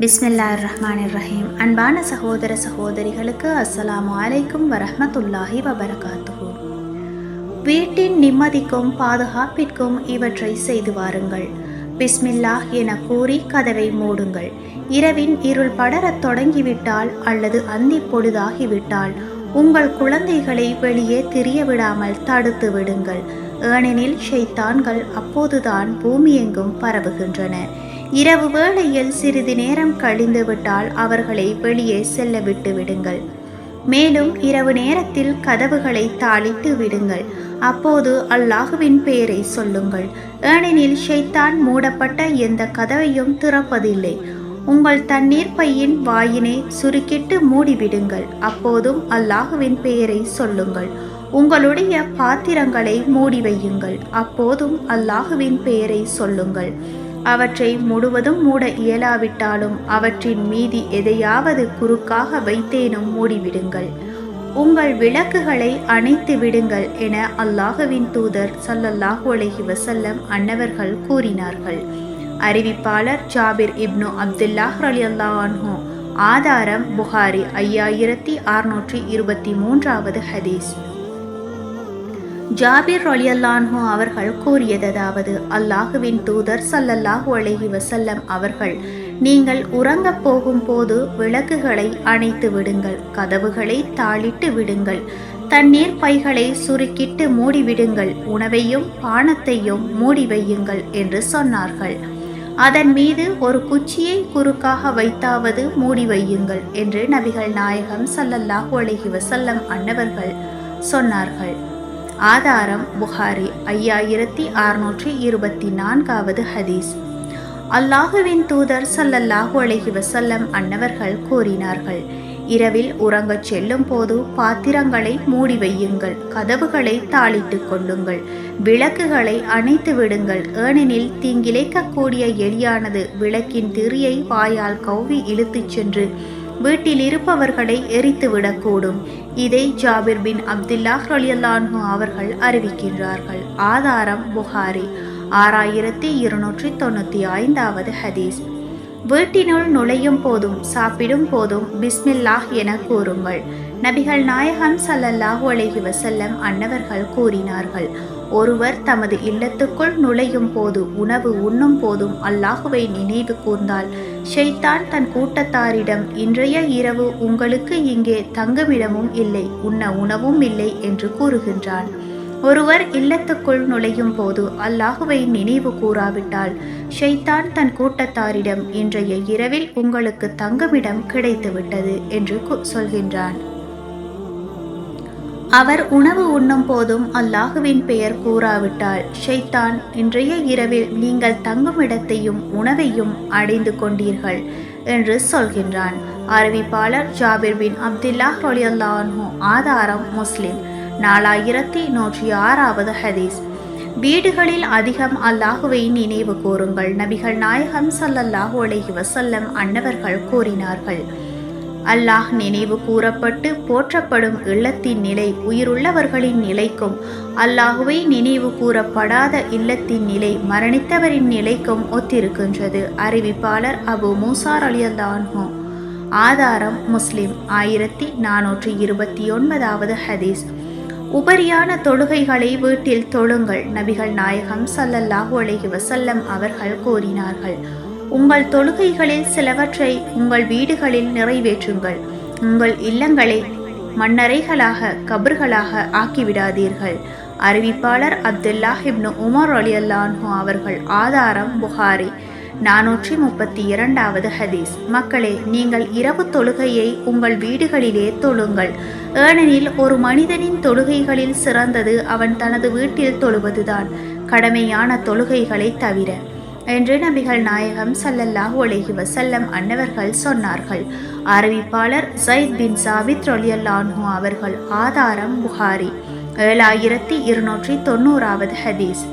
பிஸ்மில்லாஹ் ரஹ்மான் ரஹீம் அன்பான சகோதர சகோதரிகளுக்கு அஸ்ஸலாமு அலைக்கும் வரஹமத்துல்லாஹி வபரகாத்துஹு. வீட்டின் நிம்மதிக்கும் பாதுகாப்பிற்கும் இவற்றை செய்து வாருங்கள். பிஸ்மில்லாஹ் என கூறி கதவை மூடுங்கள். இரவின் இருள் படரத் தொடங்கிவிட்டால் அல்லது அந்தி பொழுதாகிவிட்டால் உங்கள் குழந்தைகளை வெளியே திரிய விடாமல் தடுத்து விடுங்கள். ஏனெனில் ஷைத்தான்கள் அப்போதுதான் பூமியெங்கும் பரவுகின்றன. இரவு வேளையில் சிறிது நேரம் கழிந்துவிட்டால் அவர்களை வெளியே செல்ல விட்டு விடுங்கள். மேலும் இரவு நேரத்தில் கதவுகளை தாளித்து விடுங்கள். அப்போது அல்லாஹுவின் பெயரை சொல்லுங்கள். ஏனெனில் ஷைத்தான் மூடப்பட்ட எந்த கதவையும் திறப்பதில்லை. உங்கள் தண்ணீர் பையின் வாயினை சுருக்கிட்டு மூடிவிடுங்கள். அப்போதும் அல்லாஹுவின் பெயரை சொல்லுங்கள். உங்களுடைய பாத்திரங்களை மூடி வையுங்கள். அப்போதும் அல்லாஹுவின் பெயரை சொல்லுங்கள். அவற்றை முழுவதும் மூட இயலாவிட்டாலும் அவற்றின் மீதி எதையாவது குறுக்காக வைத்தேனும் மூடிவிடுங்கள். உங்கள் விளக்குகளை அணைத்து விடுங்கள் என அல்லாஹுவின் தூதர் சல்லல்லாஹு அலஹி வசல்லம் அன்னவர்கள் கூறினார்கள். அறிவிப்பாளர் ஜாபிர் இப்னு அப்துல்லாஹ் அலி அல்லாஹோ ஆதாரம் புகாரி ஐயாயிரத்தி அறுநூற்றி இருபத்தி மூன்றாவது ஹதீஸ். ஜாபிர் ரொலியல்லான்ஹோ அவர்கள் கூறியதாவது அல்லாஹுவின் தூதர் சல்லல்லாஹு அலஹி வசல்லம் அவர்கள் நீங்கள் உறங்கப் போகும் போது விளக்குகளை அணைத்து விடுங்கள் கதவுகளை தாளிட்டு விடுங்கள் தண்ணீர் பைகளை சுருக்கிட்டு மூடிவிடுங்கள் உணவையும் பானத்தையும் மூடி வையுங்கள் என்று சொன்னார்கள். அதன் மீது ஒரு குச்சியை குறுக்காக வைத்தாவது மூடி வையுங்கள் என்று நபிகள் நாயகம் சல்லல்லாஹு அலஹி வசல்லம் அன்னவர்கள் சொன்னார்கள். ஆதாரம் புகாரி ஐயாயிரத்தி அறுநூற்றி இருபத்தி நான்காவது ஹதீஸ். அல்லாஹுவின் தூதர் சல்லல்லாஹு அலஹி வசல்லம் அன்னவர்கள் கூறினார்கள் இரவில் உறங்கச் செல்லும் போது பாத்திரங்களை மூடி வையுங்கள் கதவுகளை தாளிட்டு கொள்ளுங்கள் விளக்குகளை அணைத்து விடுங்கள் ஏனெனில் தீங்கிழைக்கக்கூடிய எலியானது விளக்கின் திரியை வாயால் கவ்வி இழுத்துச் சென்று வீட்டில் இருப்பவர்களை எரித்துவிடக்கூடும். இதை ஜாபிர் பின் அப்துல்லாஹ் ரலியல்லான்ஹு அவர்கள் அறிவிக்கின்றார்கள். ஆதாரம் புகாரி ஆறாயிரத்தி இருநூற்றி தொண்ணூற்றி ஐந்தாவது ஹதீஸ். வீட்டினுள் நுழையும் போதும் சாப்பிடும் போதும் பிஸ்மில்லாஹ் என கூறுங்கள். நபிகள் நாயகம் சல்லல்லாஹு அலைஹி வசல்லம் அன்னவர்கள் கூறினார்கள் ஒருவர் தமது இல்லத்துக்குள் நுழையும் போது உணவு உண்ணும் போதும் அல்லாஹுவை நினைவு கூர்ந்தால் ஷெய்தான் தன் கூட்டத்தாரிடம் இன்றைய இரவு உங்களுக்கு இங்கே தங்குமிடமும் இல்லை உண்ண உணவும் இல்லை என்று கூறுகின்றான். ஒருவர் இல்லத்துக்குள் நுழையும் போது அல்லாஹுவை நினைவு கூறாவிட்டால் ஷைத்தான் தன் கூட்டத்தாரிடம் இன்றைய இரவில் உங்களுக்கு தங்குமிடம் கிடைத்துவிட்டது என்று சொல்கின்றான். அவர் உணவு உண்ணும் போதும் அல்லாஹுவின் பெயர் கூறாவிட்டால் ஷைத்தான் இன்றைய இரவில் நீங்கள் தங்கும் இடத்தையும் உணவையும் அடைந்து கொண்டீர்கள் என்று சொல்கின்றான். அறிவிப்பாளர் ஜாபிர் பின் அப்துல்லா ரொலியல்லான்ஹூ ஆதாரம் முஸ்லிம். நாலாயிரத்தி நூற்றி ஆறாவது ஹதீஸ். வீடுகளில் அதிகம் அல்லாஹுவை நினைவு கூறுங்கள் நபிகள் நாயகம் சல்லல்லாஹு அலைஹி வசல்லம் அன்னவர்கள் கூறினார்கள். அல்லாஹ் நினைவு கூறப்பட்டு போற்றப்படும் இல்லத்தின் நிலை உயிருள்ளவர்களின் நிலைக்கும் அல்லாஹுவை நினைவு கூறப்படாத இல்லத்தின் நிலை மரணித்தவரின் நிலைக்கும் ஒத்திருக்கின்றது. அறிவிப்பாளர் அபு மூசார் அலியல்லான்ஹோ ஆதாரம் முஸ்லிம் ஆயிரத்தி நானூற்றி இருபத்தி ஒன்பதாவது ஹதீஸ். உபரியான தொழுகைகளை வீட்டில் தொழுங்கள் நபிகள் நாயகம் சல்லல்லாஹு அலைஹி வசல்லம் அவர்கள் கூறினார்கள். உங்கள் தொழுகைகளில் சிலவற்றை உங்கள் வீடுகளில் நிறைவேற்றுங்கள். உங்கள் இல்லங்களை மண்ணறைகளாக கபர்களாக ஆக்கிவிடாதீர்கள். அறிவிப்பாளர் அப்துல்லாஹ் இப்னு உமர் அலி அல்லான்ஹோ அவர்கள் ஆதாரம் புகாரி நானூற்றி முப்பத்தி இரண்டாவது ஹதீஸ். மக்களே நீங்கள் இரவு தொழுகையை உங்கள் வீடுகளிலே தொழுங்கள். ஏனெனில் ஒரு மனிதனின் தொழுகைகளில் சிறந்தது அவன் தனது வீட்டில் தொழுவதுதான். கடமையான தொழுகைகளை தவிர. என்று நபிகள் நாயகம் சல்லல்லாஹ் அலைஹி வசல்லம் அன்னவர்கள் சொன்னார்கள். அறிவிப்பாளர் ஜயித் பின் சாபித் ரொலியல்லான்ஹு அவர்கள் ஆதாரம் புகாரி. ஏழாயிரத்தி இருநூற்றி தொண்ணூறாவது ஹதீஸ்.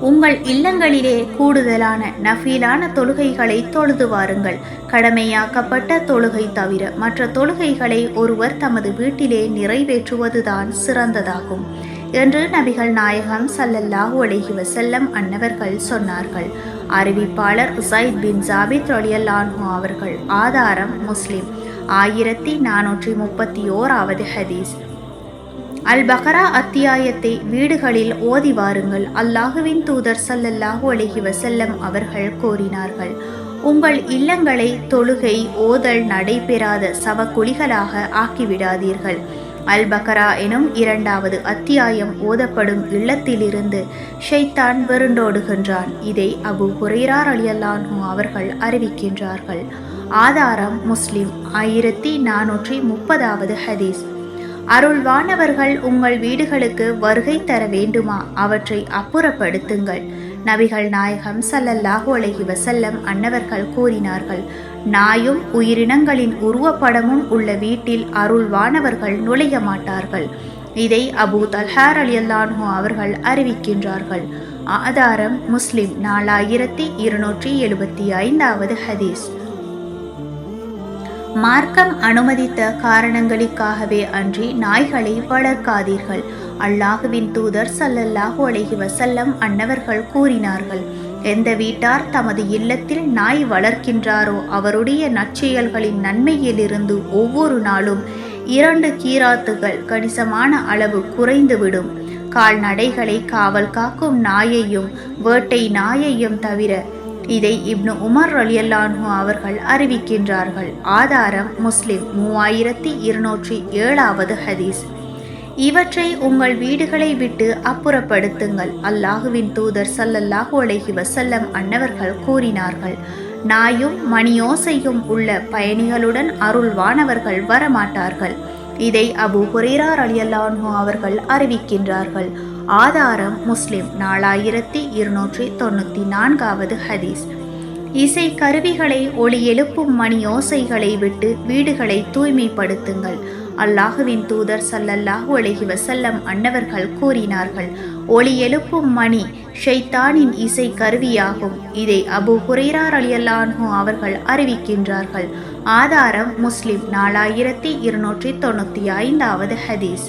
உங்கள் இல்லங்களிலே கூடுதலான நஃபீலான தொழுகைகளை தொழுது வாருங்கள். கடமையாக்கப்பட்ட தொழுகை தவிர மற்ற தொழுகைகளை ஒருவர் தமது வீட்டிலே நிறைவேற்றுவதுதான் சிறந்ததாகும். என்று நபிகள் நாயகம் சல்லல்லாஹு அலஹி வசல்லம் அன்னவர்கள் சொன்னார்கள். அறிவிப்பாளர் உசைத் பின் ஜாபித் ரலியல்லான்ஹு அவர்கள் ஆதாரம் முஸ்லிம். ஆயிரத்தி நானூற்றி முப்பத்தி ஓராவது ஹதீஸ். அல் பஹரா அத்தியாயத்தை வீடுகளில் ஓதி வாருங்கள் அல்லாஹுவின் தூதர் சல்லல்லாஹு அலஹி வசல்லம் அவர்கள் கூறினார்கள். உங்கள் இல்லங்களை தொழுகை ஓதல் நடைபெறாத சவக்குழிகளாக ஆக்கிவிடாதீர்கள். அல் பக்ரா எனும் இரண்டாவது அத்தியாயம் ஓதப்படும் இல்லத்திலிருந்து ஷைத்தான் வெருண்டோடுகின்றான் இதை அபு ஹுரைரார் அலியல்லான்ஹு அவர்கள் அறிவிக்கின்றார்கள். ஆதாரம் முஸ்லிம். ஆயிரத்தி நானூற்றி முப்பதாவது ஹதீஸ். அருள்வானவர்கள் உங்கள் வீடுகளுக்கு வருகை தர வேண்டுமா? அவற்றை அப்புறப்படுத்துங்கள். நபிகள் நாயகம் சல்லல்லாஹு அலஹி வசல்லம் அன்னவர்கள் கூறினார்கள் நாயும் உயிரினங்களின் உருவப்படமும் உள்ள வீட்டில் அருள்வானவர்கள் நுழைய மாட்டார்கள். இதை அபூ தல்ஹார் அலியல்லான்ஹு அவர்கள் அறிவிக்கின்றார்கள். ஆதாரம் முஸ்லிம் நாலாயிரத்தி இருநூற்றி எழுபத்தி ஐந்தாவது ஹதீஸ். மார்க்கம் அனுமதித்த காரணங்களுக்காகவே அன்றி நாய்களை வளர்க்காதீர்கள். அல்லாஹுவின் தூதர் சல்லல்லாஹு அலைஹி வசல்லம் அன்னவர்கள் கூறினார்கள் எந்த வீட்டார் தமது இல்லத்தில் நாய் வளர்க்கின்றாரோ அவருடைய நற்செயல்களின் நன்மையிலிருந்து ஒவ்வொரு நாளும் இரண்டு கீராத்துகள் கணிசமான அளவு குறைந்துவிடும். கால்நடைகளை காவல் காக்கும் நாயையும் வேட்டை நாயையும் தவிர இதை இப்னு உமர் ரலியல்லான்ஹு அவர்கள் அறிவிக்கின்றார்கள். ஆதாரம் முஸ்லிம் மூவாயிரத்தி இருநூற்றி ஏழாவது ஹதீஸ். இவற்றை உங்கள் வீடுகளை விட்டு அப்புறப்படுத்துங்கள். அல்லாஹுவின் தூதர் சல்லல்லாஹு அலஹி வசல்லம் அன்னவர்கள் கூறினார்கள் நாயும் மணியோசையும் உள்ள பயணிகளுடன் அருள்வானவர்கள் வரமாட்டார்கள். இதை அபு ஹுரேரார் அலியல்லான்ஹு அவர்கள் அறிவிக்கின்றார்கள். ஆதாரம் முஸ்லிம். நாலாயிரத்தி இருநூற்றி தொண்ணூற்றி நான்காவது ஹதீஸ். இசை கருவிகளை ஒளி எழுப்பும் மணி ஓசைகளை விட்டு வீடுகளை தூய்மைப்படுத்துங்கள். அல்லாஹுவின் தூதர் சல்லல்லாஹு அலஹி வசல்லம் அன்னவர்கள் கூறினார்கள் ஒளி எழுப்பும் மணி ஷைத்தானின் இசை கருவியாகும். இதை அபு ஹுரைரார் அலியல்லான்ஹோ அவர்கள் அறிவிக்கின்றார்கள். ஆதாரம் முஸ்லிம் நாலாயிரத்தி இருநூற்றி தொண்ணூற்றி ஐந்தாவது ஹதீஸ்.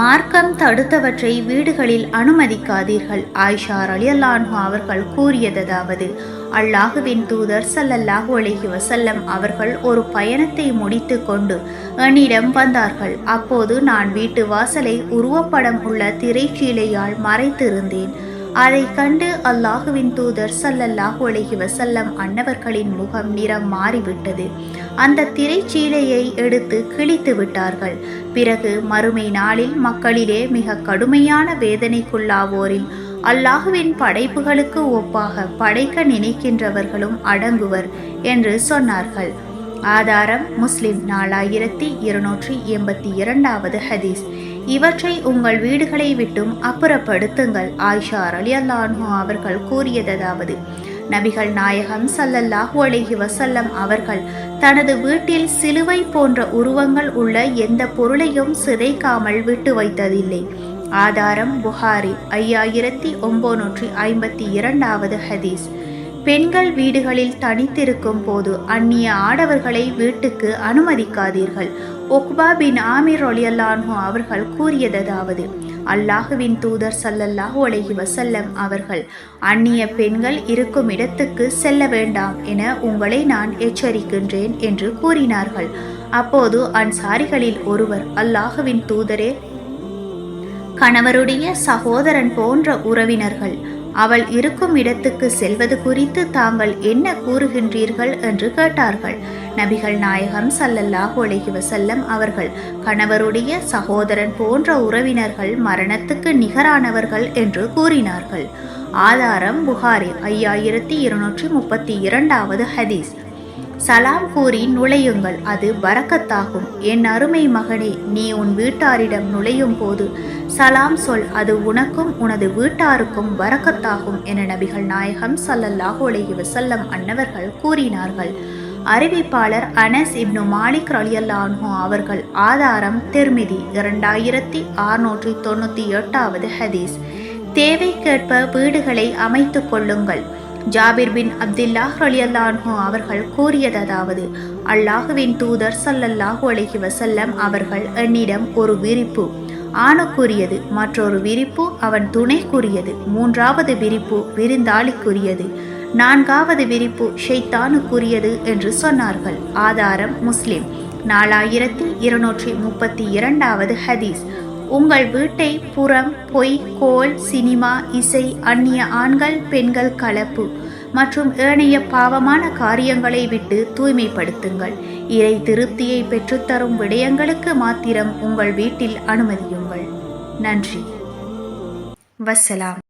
மார்க்கம் தடுத்தவற்றை வீடுகளில் அனுமதிக்காதீர்கள் ஆயிஷார் அலியல்லான்ஹோ அவர்கள் கூறியதாவது அல்லாஹுவின் தூதர் சல்லல்லாஹு அலஹி வசல்லம் அவர்கள் ஒரு பயணத்தை முடித்து கொண்டு என்னிடம் வந்தார்கள். அப்போது நான் வீட்டு வாசலை உருவப்படம் உள்ள திரைச்சீலையால் மறைத்திருந்தேன். அதை கண்டு அல்லாஹுவின் தூதர் சல்லல்லாஹு அலஹி வசல்லம் அன்னவர்களின் முகம் நிறம் மாறிவிட்டது. அந்த திரைச்சீலையை எடுத்து கிழித்து விட்டார்கள். பிறகு மறுமை நாளில் மக்களிலே மிக கடுமையான வேதனைக்குள்ளாவோரில் அல்லாஹுவின் படைப்புகளுக்கு ஒப்பாக படைக்க நினைக்கின்றவர்களும் அடங்குவர் என்று சொன்னார்கள். ஆதாரம் முஸ்லிம் நாலாயிரத்தி இருநூற்றி எண்பத்தி இரண்டாவது ஹதீஸ். இவற்றை உங்கள் வீடுகளை விட்டும் அப்புறப்படுத்துங்கள் ஆயிஷா அலியல்லான்ஹு அவர்கள் கூறியதாவது. நபிகள் நாயகம் சல்லல்லாஹு அலஹி வசல்லம் அவர்கள் தனது வீட்டில் சிலுவை போன்ற உருவங்கள் உள்ள எந்த பொருளையும் சிதைக்காமல் விட்டு வைத்ததில்லை. ஆதாரம் புகாரி ஐயாயிரத்தி ஒம்போநூற்றி ஐம்பத்தி இரண்டாவது ஹதீஸ். பெண்கள் வீடுகளில் தனித்திருக்கும் போது அந்நிய ஆடவர்களை வீட்டுக்கு அனுமதிக்காதீர்கள். ஒக்பா பின் ஆமீர் ஒலியல்லான்ஹோ அவர்கள் கூறியதாவது அல்லாஹுவின் தூதர் ஸல்லல்லாஹு ஒலகி வசல்லம் அவர்கள் அந்நிய பெண்கள் இருக்கும் இடத்துக்கு செல்ல வேண்டாம் என உங்களை நான் எச்சரிக்கின்றேன் என்று கூறினார்கள். அப்போது அன்சாரிகளில் ஒருவர் அல்லாஹுவின் தூதரே கணவருடைய சகோதரன் போன்ற உறவினர்கள் அவள் இருக்கும் இடத்துக்கு செல்வது குறித்து தாங்கள் என்ன கூறுகின்றீர்கள் என்று கேட்டார்கள். நபிகள் நாயகம் சல்லல்லாஹ் ஒலகி வசல்லம் அவர்கள் கணவருடைய சகோதரன் போன்ற உறவினர்கள் மரணத்துக்கு நிகரானவர்கள் என்று கூறினார்கள். ஆதாரம் புகாரி ஐயாயிரத்தி இருநூற்றி முப்பத்தி இரண்டாவது ஹதீஸ். சலாம் கூறி நுழையுங்கள் அது வரக்கத்தாகும். என் அருமை மகனே நீ உன் வீட்டாரிடம் நுழையும் போது சலாம் சொல் அது உனக்கும் உனது வீட்டாருக்கும் வரக்கத்தாகும் என நபிகள் நாயகம் ஸல்லல்லாஹு அலைஹி அன்னவர்கள் கூறினார்கள். அறிவிப்பாளர் அனஸ் இப்னு மாலிக் ரலியல்லான்ஹு அவர்கள் ஆதாரம் திருமிதி இரண்டாயிரத்தி அறுநூற்றி தொண்ணூற்றி எட்டாவது ஹதீஸ். தேவைக்கேற்ப வீடுகளை அமைத்து கொள்ளுங்கள். ஜாபிர் பின் அப்துல்லாஹ் ரலியல்லான்ஹு அவர்கள் கூறியதாவது அல்லாஹுவின் தூதர் சல்லல்லாஹு அலஹி வசல்லம் அவர்கள் என்னிடம் ஒரு விரிப்பு. ஆணுக்குரியது மற்றொரு விரிப்பு அவன் துணைக்குரியது மூன்றாவது விரிப்பு விருந்தாளிக்குரியது நான்காவது விரிப்பு ஷைத்தானுக்குரியது என்று சொன்னார்கள். ஆதாரம் முஸ்லிம். நாலாயிரத்தி இருநூற்றி முப்பத்தி இரண்டாவது ஹதீஸ். உங்கள் வீட்டை புறம் பொய் கோல் சினிமா இசை அந்நிய ஆண்கள் பெண்கள் கலப்பு மற்றும் ஏனைய பாவமான காரியங்களை விட்டு தூய்மைப்படுத்துங்கள். இறை திருப்தியை பெற்றுத்தரும் விடயங்களுக்கு மாத்திரம் உங்கள் வீட்டில் அனுமதியுங்கள். நன்றி. வசலாம்.